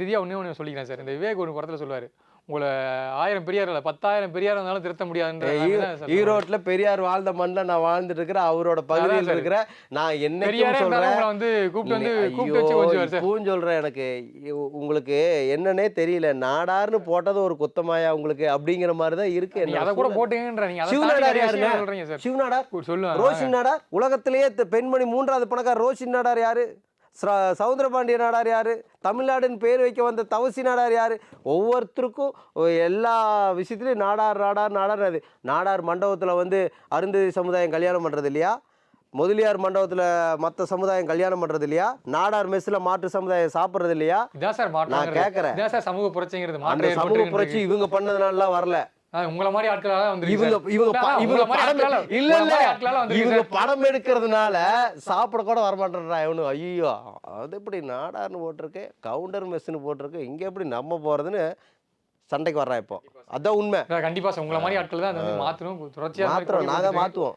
இறுதியாக ஒன்றே ஒன்று சொல்லிக்கிறேன் சார். இந்த விவேக் ஒரு படத்தில் சொல்லுவார். உங்களை ஆயிரம் பெரியார் இல்லை பத்தாயிரம் பெரியார் இருந்தாலும் திருத்த முடியாதுன்ற ஈ- நிலைமை தான் சார் ஈரோட்ல பெரியார் வாழ்ந்த மண்ணில் நான் வாழ்ந்துட்டு இருக்கிறேன் அவரோட பகுதியில். இருக்கிற நான் சொல்றேன். உங்களை வந்து கூப்பிட்டு வந்து கூப்பிட்டு சொல்றேன் எனக்கு. உங்களுக்கு என்னன்னே தெரியல. நாடார்னு போட்டது ஒரு குத்தமாயா உங்களுக்கு அப்படிங்கிற மாதிரி தான் இருக்கு என்ன அதை கூட. போட்டுங்கன்ற சிவநாடார் யாருங்க? சொல்றீங்க சார். சிவநாடார் சொல்லுவாங்க ரோஷின் நாடார்? உலகத்திலேயே பெண்மணி மூன்றாவது பணக்கார ரோஷின் நாடார் யாரு? சவுந்தரபாண்டிய நாடார் யாரு? தமிழ்நாடுன்னு பேர் வைக்க வந்த தவசி நாடார் யாரு? ஒவ்வொருத்தருக்கும் எல்லா விஷயத்துலையும் நாடார் நாடார் நாடார் அது. நாடார் மண்டபத்தில் வந்து அருந்ததி சமுதாயம் கல்யாணம் பண்ணுறது இல்லையா? முதலியார் மண்டபத்தில் மற்ற சமுதாயம் கல்யாணம் பண்ணுறது இல்லையா? நாடார் மெஸ்ஸில் மாற்று சமுதாயம் சாப்பிட்றது இல்லையா? நான் கேட்குறேன் சமூக புரட்சிங்கிறது. சமூக புரட்சி இவங்க பண்ணதுனாலலாம் வரல. உங்களை மாதிரி ஆட்களால வந்து இவங்க இவங்க படம் இல்ல இல்ல. இவங்க படம் எடுக்கிறதுனால சாப்பிட கூட வரமாட்டேன்றா இவனு. ஐயோ அது எப்படி நாடார்னு போட்டிருக்கு கவுண்டர் மெஸ்ஸுன்னு போட்டிருக்கு இங்க எப்படி நம்ம போறதுன்னு சண்டைக்கு வர்றான் இப்போ. அதான் உண்மை. கண்டிப்பா உங்களை மாதிரி ஆட்கள் தான் மாத்தணும். தொடர்ச்சியா மாத்திரம் நாங்க மாத்துவோம்.